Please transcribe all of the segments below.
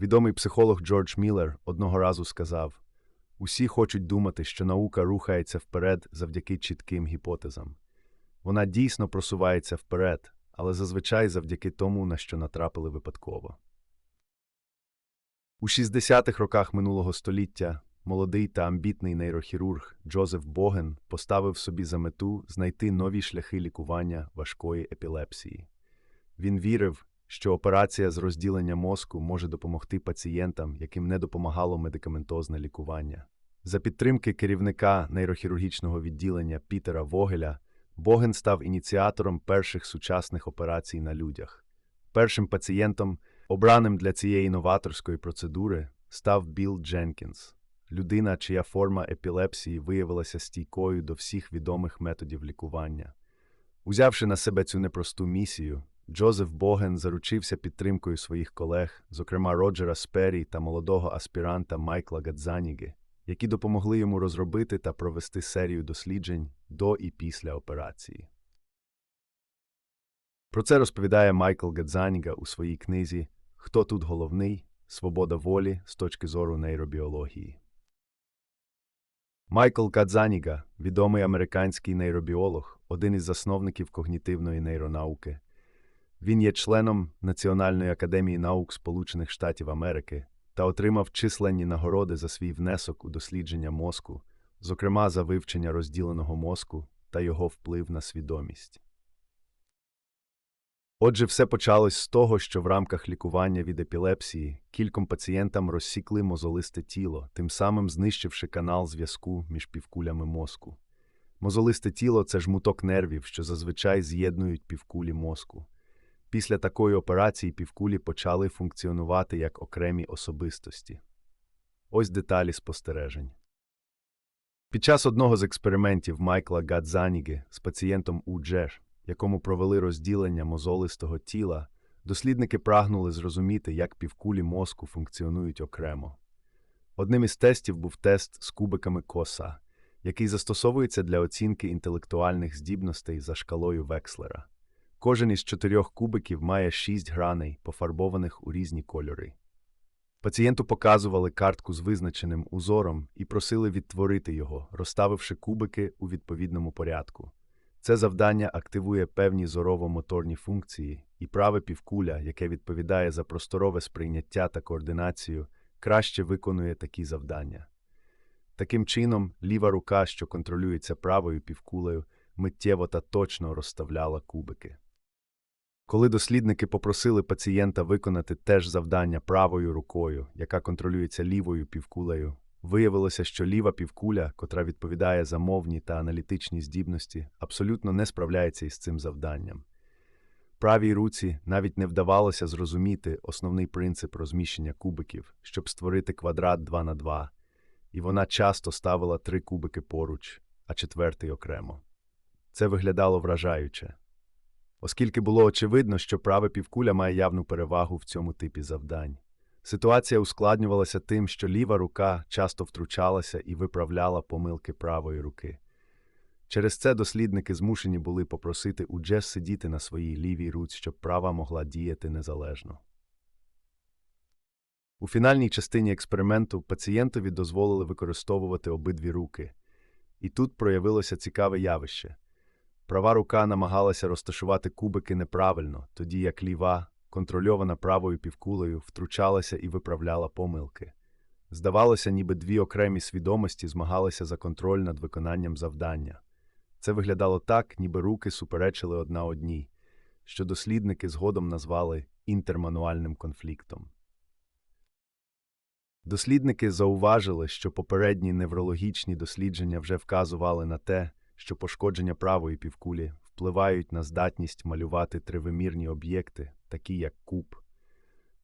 Відомий психолог Джордж Міллер одного разу сказав: усі хочуть думати, що наука рухається вперед завдяки чітким гіпотезам. Вона дійсно просувається вперед, але зазвичай завдяки тому, на що натрапили випадково. У 60-х роках минулого століття молодий та амбітний нейрохірург Джозеф Боген поставив собі за мету знайти нові шляхи лікування важкої епілепсії. Він вірив, що операція з розділення мозку може допомогти пацієнтам, яким не допомагало медикаментозне лікування. За підтримки керівника нейрохірургічного відділення Пітера Вогеля, Боген став ініціатором перших сучасних операцій на людях. Першим пацієнтом, обраним для цієї новаторської процедури, став Білл Дженкінс, людина, чия форма епілепсії виявилася стійкою до всіх відомих методів лікування. Узявши на себе цю непросту місію, Джозеф Боген заручився підтримкою своїх колег, зокрема Роджера Спері та молодого аспіранта Майкла Гадзаніги, які допомогли йому розробити та провести серію досліджень до і після операції. Про це розповідає Майкл Гадзаніга у своїй книзі Хто тут головний? Свобода волі з точки зору нейробіології. Майкл Гадзаніга, відомий американський нейробіолог, один із засновників когнітивної нейронауки. Він є членом Національної академії наук Сполучених Штатів Америки та отримав численні нагороди за свій внесок у дослідження мозку, зокрема за вивчення розділеного мозку та його вплив на свідомість. Отже, все почалось з того, що в рамках лікування від епілепсії кільком пацієнтам розсікли мозолисте тіло, тим самим знищивши канал зв'язку між півкулями мозку. Мозолисте тіло це жмуток нервів, що зазвичай з'єднують півкулі мозку. Після такої операції півкулі почали функціонувати як окремі особистості. Ось деталі спостережень. Під час одного з експериментів Майкла Гадзаніги з пацієнтом УДЖЕШ, якому провели розділення мозолистого тіла, дослідники прагнули зрозуміти, як півкулі мозку функціонують окремо. Одним із тестів був тест з кубиками коса, який застосовується для оцінки інтелектуальних здібностей за шкалою Векслера. Кожен із чотирьох кубиків має шість граней, пофарбованих у різні кольори. Пацієнту показували картку з визначеним узором і просили відтворити його, розставивши кубики у відповідному порядку. Це завдання активує певні зорово-моторні функції, і праве півкуля, яке відповідає за просторове сприйняття та координацію, краще виконує такі завдання. Таким чином, ліва рука, що контролюється правою півкулею, миттєво та точно розставляла кубики. Коли дослідники попросили пацієнта виконати теж завдання правою рукою, яка контролюється лівою півкулею, виявилося, що ліва півкуля, котра відповідає за мовні та аналітичні здібності, абсолютно не справляється із цим завданням. Правій руці навіть не вдавалося зрозуміти основний принцип розміщення кубиків, щоб створити квадрат 2 на 2, і вона часто ставила три кубики поруч, а четвертий окремо. Це виглядало вражаюче оскільки було очевидно, що праве півкуля має явну перевагу в цьому типі завдань. Ситуація ускладнювалася тим, що ліва рука часто втручалася і виправляла помилки правої руки. Через це дослідники змушені були попросити Уджес сидіти на своїй лівій руці, щоб права могла діяти незалежно. У фінальній частині експерименту пацієнтові дозволили використовувати обидві руки, і тут проявилося цікаве явище. Права рука намагалася розташувати кубики неправильно, тоді як ліва, контрольована правою півкулею, втручалася і виправляла помилки. Здавалося, ніби дві окремі свідомості змагалися за контроль над виконанням завдання. Це виглядало так, ніби руки суперечили одна одній, що дослідники згодом назвали інтермануальним конфліктом. Дослідники зауважили, що попередні неврологічні дослідження вже вказували на те, що пошкодження правої півкулі впливають на здатність малювати тривимірні об'єкти, такі як куб.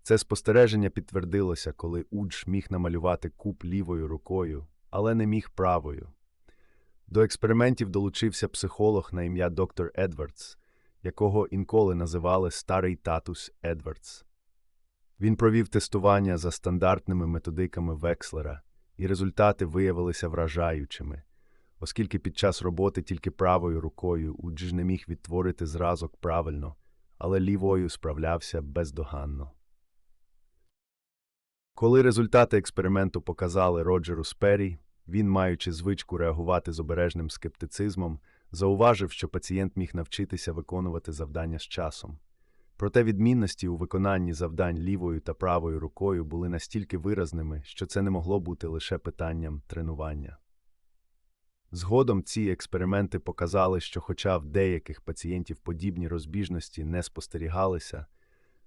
Це спостереження підтвердилося, коли Удж міг намалювати куб лівою рукою, але не міг правою. До експериментів долучився психолог на ім'я доктор Едвардс, якого інколи називали старий татус Едвардс. Він провів тестування за стандартними методиками Векслера, і результати виявилися вражаючими оскільки під час роботи тільки правою рукою Удж не міг відтворити зразок правильно, але лівою справлявся бездоганно. Коли результати експерименту показали Роджеру Спері, він, маючи звичку реагувати з обережним скептицизмом, зауважив, що пацієнт міг навчитися виконувати завдання з часом. Проте відмінності у виконанні завдань лівою та правою рукою були настільки виразними, що це не могло бути лише питанням тренування. Згодом ці експерименти показали, що хоча в деяких пацієнтів подібні розбіжності не спостерігалися,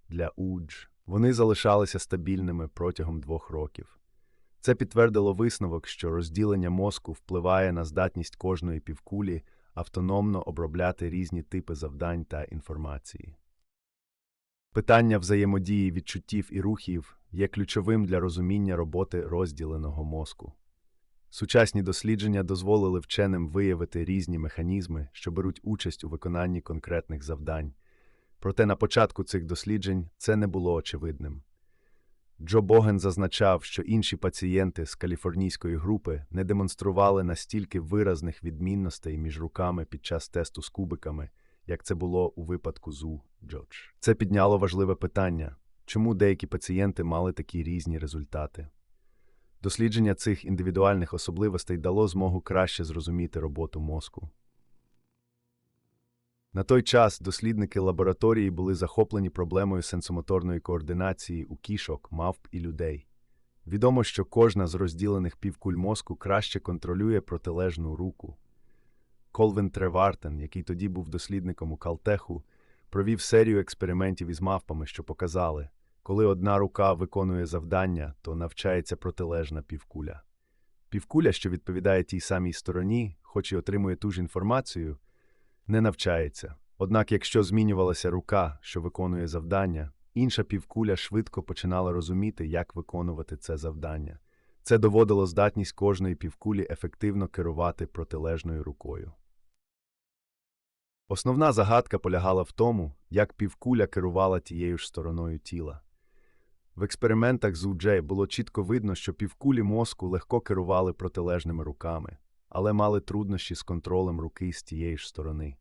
для УДЖ вони залишалися стабільними протягом двох років. Це підтвердило висновок, що розділення мозку впливає на здатність кожної півкулі автономно обробляти різні типи завдань та інформації. Питання взаємодії відчуттів і рухів є ключовим для розуміння роботи розділеного мозку. Сучасні дослідження дозволили вченим виявити різні механізми, що беруть участь у виконанні конкретних завдань. Проте на початку цих досліджень це не було очевидним. Джо Боген зазначав, що інші пацієнти з каліфорнійської групи не демонстрували настільки виразних відмінностей між руками під час тесту з кубиками, як це було у випадку Зу Джодж. Це підняло важливе питання чому деякі пацієнти мали такі різні результати. Дослідження цих індивідуальних особливостей дало змогу краще зрозуміти роботу мозку. На той час дослідники лабораторії були захоплені проблемою сенсомоторної координації у кішок, мавп і людей. Відомо, що кожна з розділених півкуль мозку краще контролює протилежну руку. Колвин Тревартен, який тоді був дослідником у Калтеху, провів серію експериментів із мавпами, що показали, коли одна рука виконує завдання, то навчається протилежна півкуля. Півкуля, що відповідає тій самій стороні, хоч і отримує ту ж інформацію, не навчається. Однак, якщо змінювалася рука, що виконує завдання, інша півкуля швидко починала розуміти, як виконувати це завдання. Це доводило здатність кожної півкулі ефективно керувати протилежною рукою. Основна загадка полягала в тому, як півкуля керувала тією ж стороною тіла. В експериментах з УДЖ було чітко видно, що півкулі мозку легко керували протилежними руками, але мали труднощі з контролем руки з тієї ж сторони.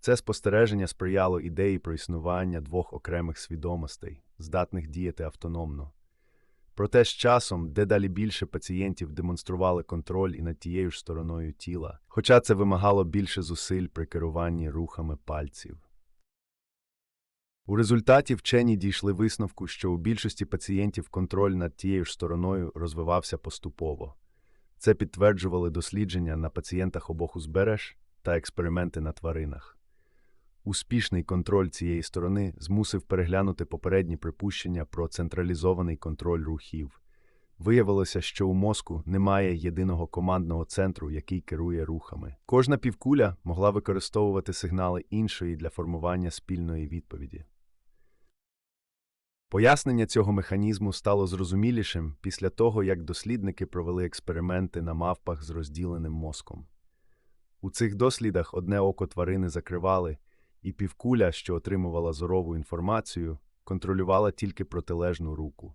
Це спостереження сприяло ідеї про існування двох окремих свідомостей, здатних діяти автономно. Проте з часом дедалі більше пацієнтів демонстрували контроль і над тією ж стороною тіла, хоча це вимагало більше зусиль при керуванні рухами пальців. У результаті вчені дійшли висновку, що у більшості пацієнтів контроль над тією ж стороною розвивався поступово. Це підтверджували дослідження на пацієнтах обох узбереж та експерименти на тваринах. Успішний контроль цієї сторони змусив переглянути попередні припущення про централізований контроль рухів. Виявилося, що у мозку немає єдиного командного центру, який керує рухами. Кожна півкуля могла використовувати сигнали іншої для формування спільної відповіді. Пояснення цього механізму стало зрозумілішим після того, як дослідники провели експерименти на мавпах з розділеним мозком. У цих дослідах одне око тварини закривали, і півкуля, що отримувала зорову інформацію, контролювала тільки протилежну руку.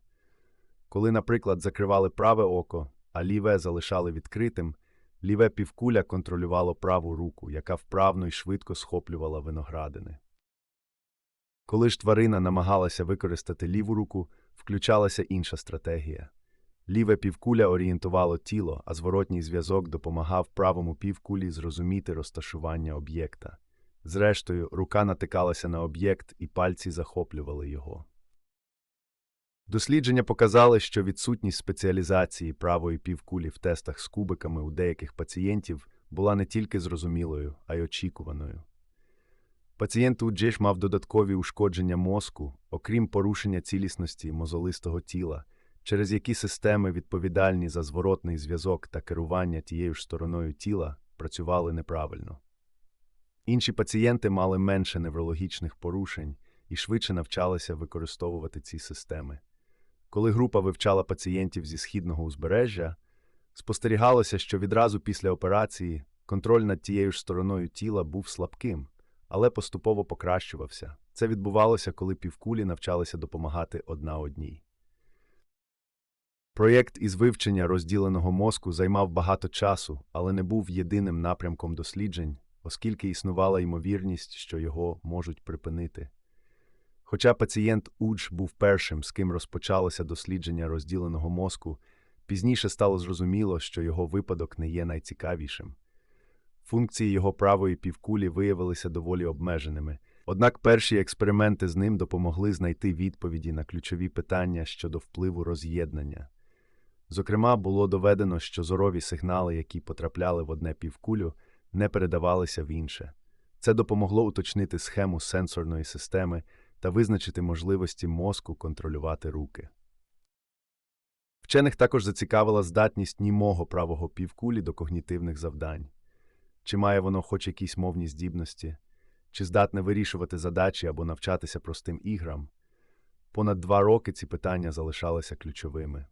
Коли, наприклад, закривали праве око, а ліве залишали відкритим, ліве півкуля контролювало праву руку, яка вправно і швидко схоплювала виноградини. Коли ж тварина намагалася використати ліву руку, включалася інша стратегія. Ліве півкуля орієнтувало тіло, а зворотній зв'язок допомагав правому півкулі зрозуміти розташування об'єкта. Зрештою, рука натикалася на об'єкт, і пальці захоплювали його. Дослідження показали, що відсутність спеціалізації правої півкулі в тестах з кубиками у деяких пацієнтів була не тільки зрозумілою, а й очікуваною. Пацієнт Уджиш мав додаткові ушкодження мозку, окрім порушення цілісності мозолистого тіла, через які системи, відповідальні за зворотний зв'язок та керування тією ж стороною тіла, працювали неправильно. Інші пацієнти мали менше неврологічних порушень і швидше навчалися використовувати ці системи. Коли група вивчала пацієнтів зі східного узбережжя, спостерігалося, що відразу після операції контроль над тією ж стороною тіла був слабким, але поступово покращувався. Це відбувалося, коли півкулі навчалися допомагати одна одній. Проєкт із вивчення розділеного мозку займав багато часу, але не був єдиним напрямком досліджень, оскільки існувала ймовірність, що його можуть припинити. Хоча пацієнт УДЖ був першим, з ким розпочалося дослідження розділеного мозку, пізніше стало зрозуміло, що його випадок не є найцікавішим. Функції його правої півкулі виявилися доволі обмеженими, однак перші експерименти з ним допомогли знайти відповіді на ключові питання щодо впливу роз'єднання. Зокрема, було доведено, що зорові сигнали, які потрапляли в одне півкулю, не передавалися в інше. Це допомогло уточнити схему сенсорної системи та визначити можливості мозку контролювати руки. Вчених також зацікавила здатність німого правого півкулі до когнітивних завдань. Чи має воно хоч якісь мовні здібності, чи здатне вирішувати задачі або навчатися простим іграм? Понад два роки ці питання залишалися ключовими.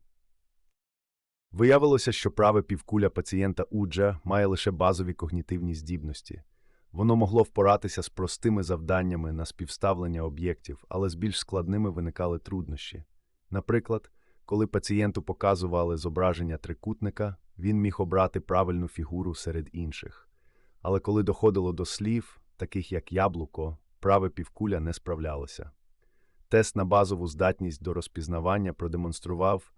Виявилося, що праве півкуля пацієнта Уджа має лише базові когнітивні здібності. Воно могло впоратися з простими завданнями на співставлення об'єктів, але з більш складними виникали труднощі. Наприклад, коли пацієнту показували зображення трикутника, він міг обрати правильну фігуру серед інших. Але коли доходило до слів, таких як яблуко, праве півкуля не справлялося. Тест на базову здатність до розпізнавання продемонстрував,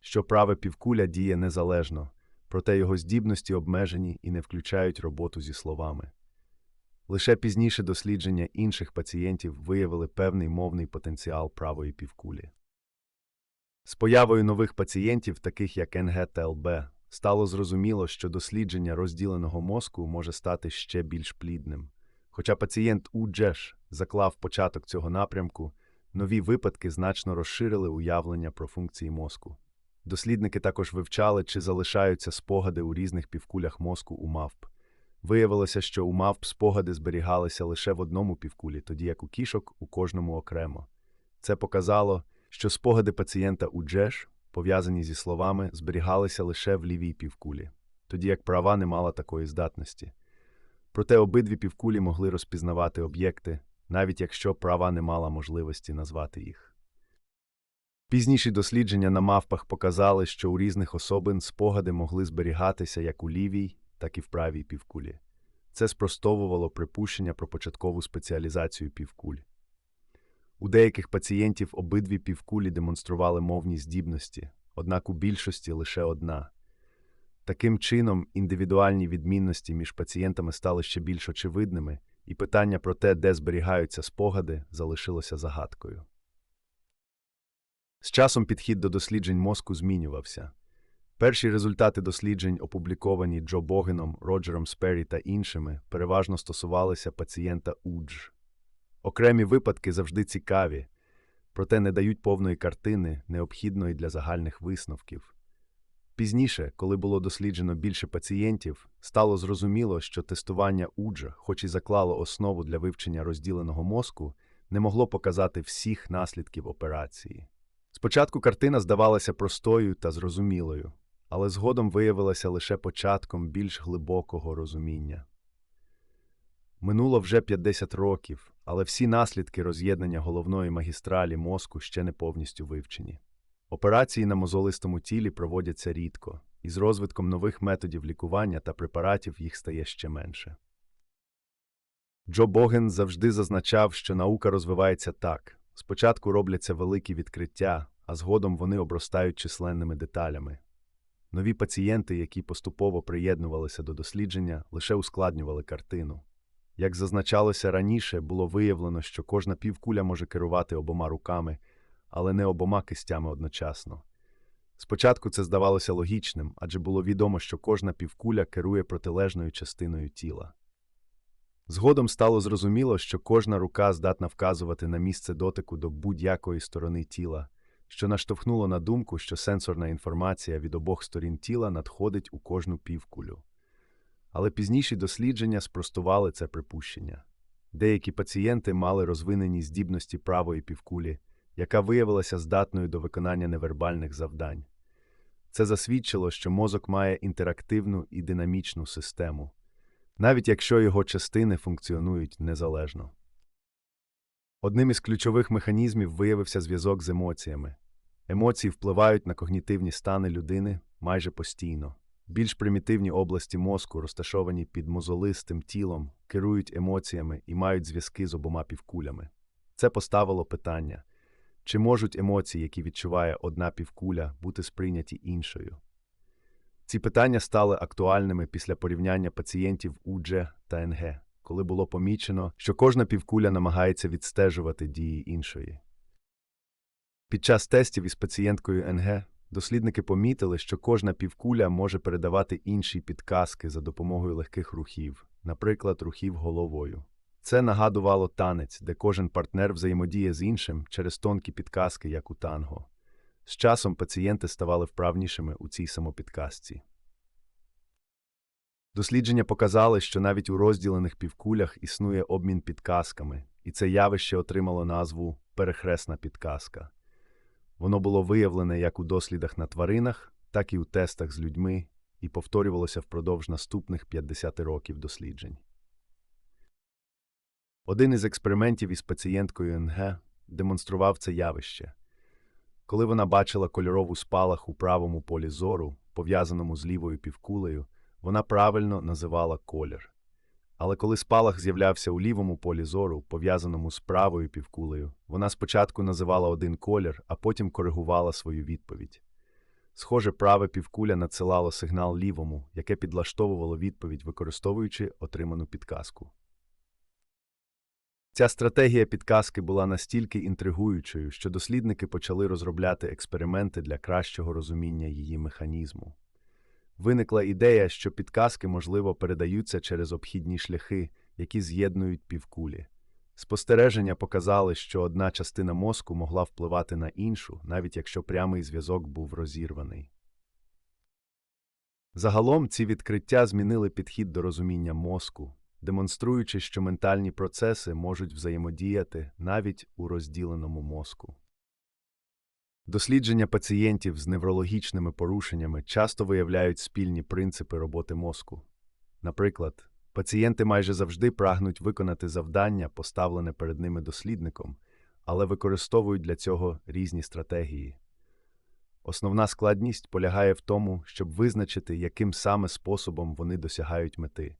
що праве півкуля діє незалежно, проте його здібності обмежені і не включають роботу зі словами. Лише пізніше дослідження інших пацієнтів виявили певний мовний потенціал правої півкулі. З появою нових пацієнтів, таких як НГ та ЛБ, стало зрозуміло, що дослідження розділеного мозку може стати ще більш плідним. Хоча пацієнт УДЖЕШ заклав початок цього напрямку, нові випадки значно розширили уявлення про функції мозку. Дослідники також вивчали, чи залишаються спогади у різних півкулях мозку у мавп. Виявилося, що у мавп спогади зберігалися лише в одному півкулі, тоді як у кішок у кожному окремо. Це показало, що спогади пацієнта у Джеш, пов'язані зі словами, зберігалися лише в лівій півкулі, тоді як права не мала такої здатності. Проте обидві півкулі могли розпізнавати об'єкти, навіть якщо права не мала можливості назвати їх. Пізніші дослідження на мавпах показали, що у різних особин спогади могли зберігатися як у лівій, так і в правій півкулі. Це спростовувало припущення про початкову спеціалізацію півкуль. У деяких пацієнтів обидві півкулі демонстрували мовні здібності, однак у більшості лише одна. Таким чином, індивідуальні відмінності між пацієнтами стали ще більш очевидними, і питання про те, де зберігаються спогади, залишилося загадкою. З часом підхід до досліджень мозку змінювався. Перші результати досліджень, опубліковані Джо Богеном, Роджером Сперрі та іншими, переважно стосувалися пацієнта УДЖ. Окремі випадки завжди цікаві, проте не дають повної картини, необхідної для загальних висновків. Пізніше, коли було досліджено більше пацієнтів, стало зрозуміло, що тестування УДЖ, хоч і заклало основу для вивчення розділеного мозку, не могло показати всіх наслідків операції. Спочатку картина здавалася простою та зрозумілою, але згодом виявилася лише початком більш глибокого розуміння. Минуло вже 50 років, але всі наслідки роз'єднання головної магістралі мозку ще не повністю вивчені. Операції на мозолистому тілі проводяться рідко, і з розвитком нових методів лікування та препаратів їх стає ще менше. Джо Боген завжди зазначав, що наука розвивається так спочатку робляться великі відкриття, а згодом вони обростають численними деталями. Нові пацієнти, які поступово приєднувалися до дослідження, лише ускладнювали картину. Як зазначалося раніше, було виявлено, що кожна півкуля може керувати обома руками, але не обома кистями одночасно. Спочатку це здавалося логічним, адже було відомо, що кожна півкуля керує протилежною частиною тіла. Згодом стало зрозуміло, що кожна рука здатна вказувати на місце дотику до будь-якої сторони тіла, що наштовхнуло на думку, що сенсорна інформація від обох сторін тіла надходить у кожну півкулю. Але пізніші дослідження спростували це припущення. Деякі пацієнти мали розвинені здібності правої півкулі, яка виявилася здатною до виконання невербальних завдань. Це засвідчило, що мозок має інтерактивну і динамічну систему, навіть якщо його частини функціонують незалежно. Одним із ключових механізмів виявився зв'язок з емоціями. Емоції впливають на когнітивні стани людини майже постійно. Більш примітивні області мозку, розташовані під мозолистим тілом, керують емоціями і мають зв'язки з обома півкулями. Це поставило питання, чи можуть емоції, які відчуває одна півкуля, бути сприйняті іншою? Ці питання стали актуальними після порівняння пацієнтів УДЖ та НГ, коли було помічено, що кожна півкуля намагається відстежувати дії іншої. Під час тестів із пацієнткою НГ дослідники помітили, що кожна півкуля може передавати інші підказки за допомогою легких рухів, наприклад, рухів головою. Це нагадувало танець, де кожен партнер взаємодіє з іншим через тонкі підказки, як у танго. З часом пацієнти ставали вправнішими у цій самопідказці. Дослідження показали, що навіть у розділених півкулях існує обмін підказками, і це явище отримало назву перехресна підказка. Воно було виявлене як у дослідах на тваринах, так і у тестах з людьми, і повторювалося впродовж наступних 50 років досліджень. Один із експериментів із пацієнткою НГ демонстрував це явище. Коли вона бачила кольорову спалах у правому полі зору, пов'язаному з лівою півкулею, вона правильно називала колір. Але коли спалах з'являвся у лівому полі зору, пов'язаному з правою півкулею, вона спочатку називала один колір, а потім коригувала свою відповідь. Схоже, праве півкуля надсилало сигнал лівому, яке підлаштовувало відповідь, використовуючи отриману підказку. Ця стратегія підказки була настільки інтригуючою, що дослідники почали розробляти експерименти для кращого розуміння її механізму. Виникла ідея, що підказки, можливо, передаються через обхідні шляхи, які з'єднують півкулі. Спостереження показали, що одна частина мозку могла впливати на іншу, навіть якщо прямий зв'язок був розірваний. Загалом ці відкриття змінили підхід до розуміння мозку, демонструючи, що ментальні процеси можуть взаємодіяти навіть у розділеному мозку. Дослідження пацієнтів з неврологічними порушеннями часто виявляють спільні принципи роботи мозку. Наприклад, пацієнти майже завжди прагнуть виконати завдання, поставлене перед ними дослідником, але використовують для цього різні стратегії. Основна складність полягає в тому, щоб визначити, яким саме способом вони досягають мети.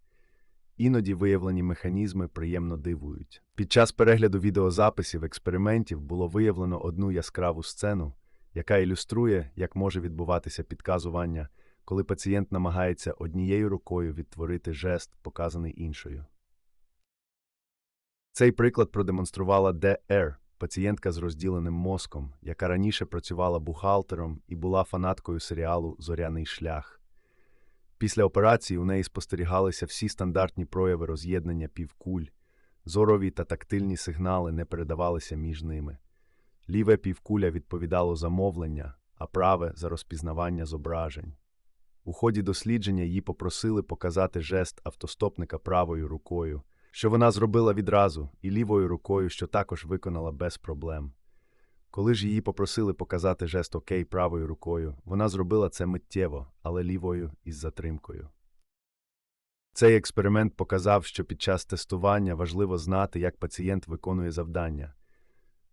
Іноді виявлені механізми приємно дивують. Під час перегляду відеозаписів експериментів було виявлено одну яскраву сцену, яка ілюструє, як може відбуватися підказування, коли пацієнт намагається однією рукою відтворити жест, показаний іншою. Цей приклад продемонструвала Д.Р., пацієнтка з розділеним мозком, яка раніше працювала бухгалтером і була фанаткою серіалу Зоряний шлях. Після операції у неї спостерігалися всі стандартні прояви роз'єднання півкуль, зорові та тактильні сигнали не передавалися між ними. Ліве півкуля відповідало за мовлення, а праве за розпізнавання зображень. У ході дослідження її попросили показати жест автостопника правою рукою, що вона зробила відразу, і лівою рукою, що також виконала без проблем. Коли ж її попросили показати жест окей правою рукою, вона зробила це миттєво, але лівою із затримкою. Цей експеримент показав, що під час тестування важливо знати, як пацієнт виконує завдання.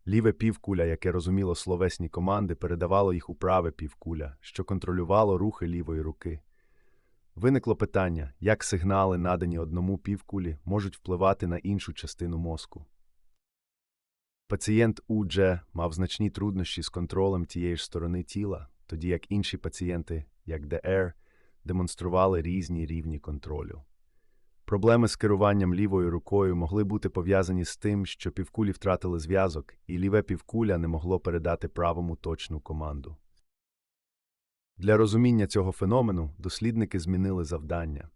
Ліве півкуля, яке розуміло словесні команди, передавало їх у праве півкуля, що контролювало рухи лівої руки. Виникло питання, як сигнали, надані одному півкулі, можуть впливати на іншу частину мозку. Пацієнт УДЖ мав значні труднощі з контролем тієї ж сторони тіла, тоді як інші пацієнти, як ДР, демонстрували різні рівні контролю. Проблеми з керуванням лівою рукою могли бути пов'язані з тим, що півкулі втратили зв'язок, і ліве півкуля не могло передати правому точну команду. Для розуміння цього феномену дослідники змінили завдання.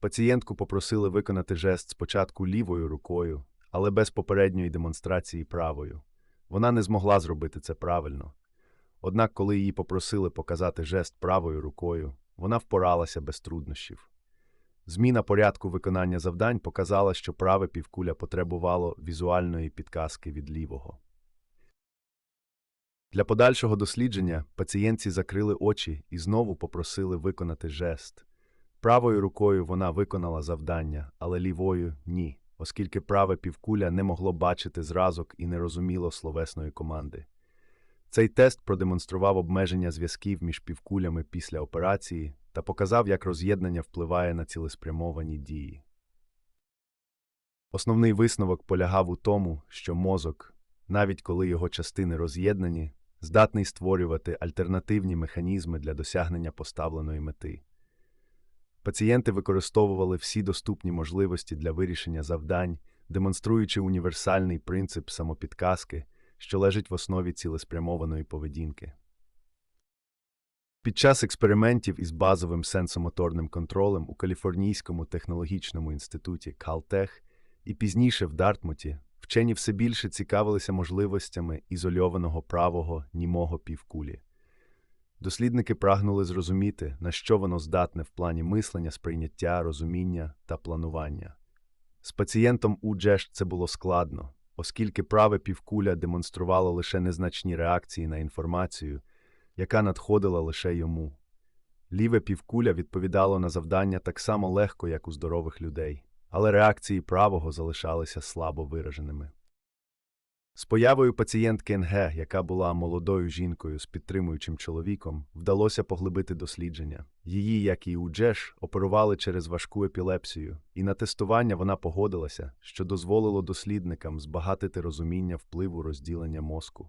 Пацієнтку попросили виконати жест спочатку лівою рукою, але без попередньої демонстрації правою. Вона не змогла зробити це правильно. Однак, коли її попросили показати жест правою рукою, вона впоралася без труднощів. Зміна порядку виконання завдань показала, що праве півкуля потребувало візуальної підказки від лівого. Для подальшого дослідження пацієнтці закрили очі і знову попросили виконати жест. Правою рукою вона виконала завдання, але лівою ні, оскільки праве півкуля не могло бачити зразок і не розуміло словесної команди. Цей тест продемонстрував обмеження зв'язків між півкулями після операції та показав, як роз'єднання впливає на цілеспрямовані дії. Основний висновок полягав у тому, що мозок навіть коли його частини роз'єднані, здатний створювати альтернативні механізми для досягнення поставленої мети. Пацієнти використовували всі доступні можливості для вирішення завдань, демонструючи універсальний принцип самопідказки, що лежить в основі цілеспрямованої поведінки. Під час експериментів із базовим сенсомоторним контролем у Каліфорнійському технологічному інституті Caltech і пізніше в Дартмуті вчені все більше цікавилися можливостями ізольованого правого німого півкулі. Дослідники прагнули зрозуміти, на що воно здатне в плані мислення, сприйняття, розуміння та планування. З пацієнтом УДЖЕШ це було складно, оскільки праве півкуля демонструвало лише незначні реакції на інформацію, яка надходила лише йому. Ліве півкуля відповідало на завдання так само легко, як у здорових людей, але реакції правого залишалися слабо вираженими. З появою пацієнтки НГ, яка була молодою жінкою з підтримуючим чоловіком, вдалося поглибити дослідження. Її, як і у Джеш, оперували через важку епілепсію, і на тестування вона погодилася, що дозволило дослідникам збагатити розуміння впливу розділення мозку.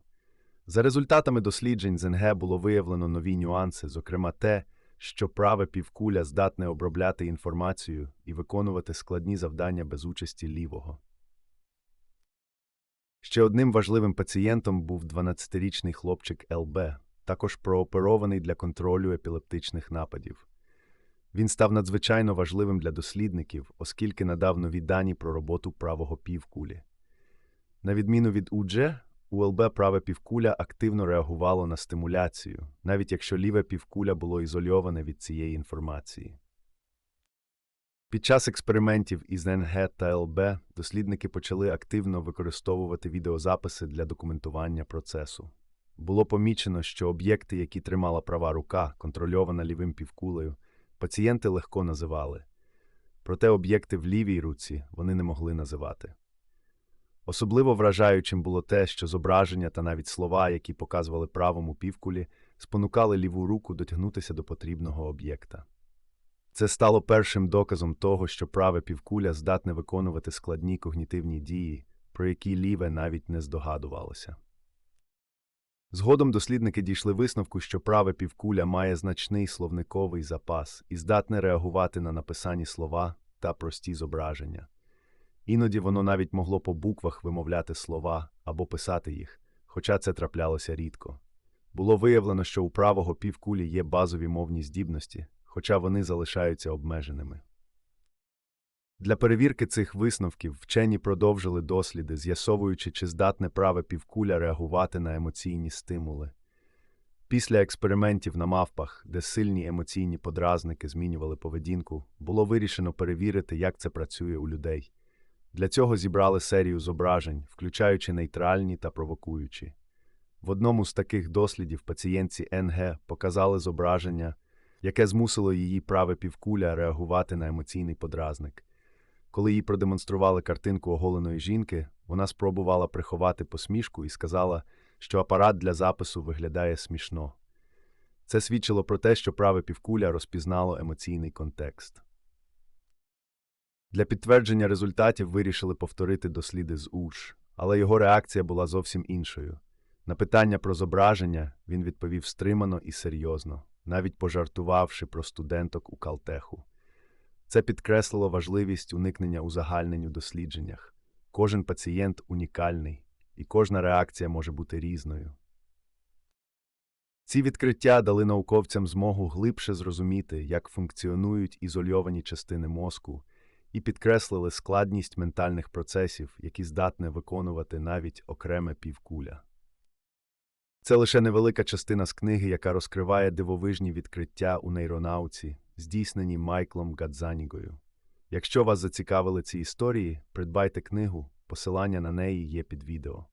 За результатами досліджень з НГ було виявлено нові нюанси, зокрема те, що праве півкуля здатне обробляти інформацію і виконувати складні завдання без участі лівого. Ще одним важливим пацієнтом був 12-річний хлопчик ЛБ, також прооперований для контролю епілептичних нападів. Він став надзвичайно важливим для дослідників, оскільки надав нові дані про роботу правого півкулі. На відміну від УДЖ, у ЛБ праве півкуля активно реагувало на стимуляцію, навіть якщо ліве півкуля було ізольоване від цієї інформації. Під час експериментів із НГ та ЛБ дослідники почали активно використовувати відеозаписи для документування процесу. Було помічено, що об'єкти, які тримала права рука, контрольована лівим півкулею, пацієнти легко називали. Проте об'єкти в лівій руці вони не могли називати. Особливо вражаючим було те, що зображення та навіть слова, які показували правому півкулі, спонукали ліву руку дотягнутися до потрібного об'єкта. Це стало першим доказом того, що праве півкуля здатне виконувати складні когнітивні дії, про які ліве навіть не здогадувалося. Згодом дослідники дійшли висновку, що праве півкуля має значний словниковий запас і здатне реагувати на написані слова та прості зображення. Іноді воно навіть могло по буквах вимовляти слова або писати їх, хоча це траплялося рідко. Було виявлено, що у правого півкулі є базові мовні здібності, хоча вони залишаються обмеженими. Для перевірки цих висновків вчені продовжили досліди, з'ясовуючи, чи здатне праве півкуля реагувати на емоційні стимули. Після експериментів на мавпах, де сильні емоційні подразники змінювали поведінку, було вирішено перевірити, як це працює у людей. Для цього зібрали серію зображень, включаючи нейтральні та провокуючі. В одному з таких дослідів пацієнтці НГ показали зображення, яке змусило її праве півкуля реагувати на емоційний подразник. Коли їй продемонстрували картинку оголеної жінки, вона спробувала приховати посмішку і сказала, що апарат для запису виглядає смішно. Це свідчило про те, що праве півкуля розпізнало емоційний контекст. Для підтвердження результатів вирішили повторити досліди з УШ, але його реакція була зовсім іншою. На питання про зображення він відповів стримано і серйозно, навіть пожартувавши про студенток у Калтеху. Це підкреслило важливість уникнення узагальнень у дослідженнях. Кожен пацієнт унікальний, і кожна реакція може бути різною. Ці відкриття дали науковцям змогу глибше зрозуміти, як функціонують ізольовані частини мозку, і підкреслили складність ментальних процесів, які здатне виконувати навіть окреме півкуля. Це лише невелика частина з книги, яка розкриває дивовижні відкриття у нейронауці, здійснені Майклом Гадзанігою. Якщо вас зацікавили ці історії, придбайте книгу, посилання на неї є під відео.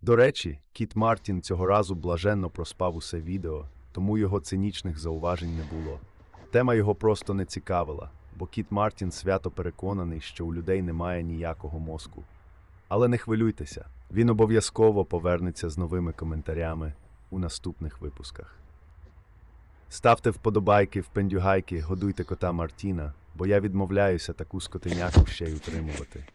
До речі, Кіт Мартін цього разу блаженно проспав усе відео, тому його цинічних зауважень не було. Тема його просто не цікавила, бо Кіт Мартін свято переконаний, що у людей немає ніякого мозку. Але не хвилюйтеся, він обов'язково повернеться з новими коментарями у наступних випусках. Ставте вподобайки, впендюгайки, годуйте кота Мартіна, бо я відмовляюся таку скотиняку ще й утримувати.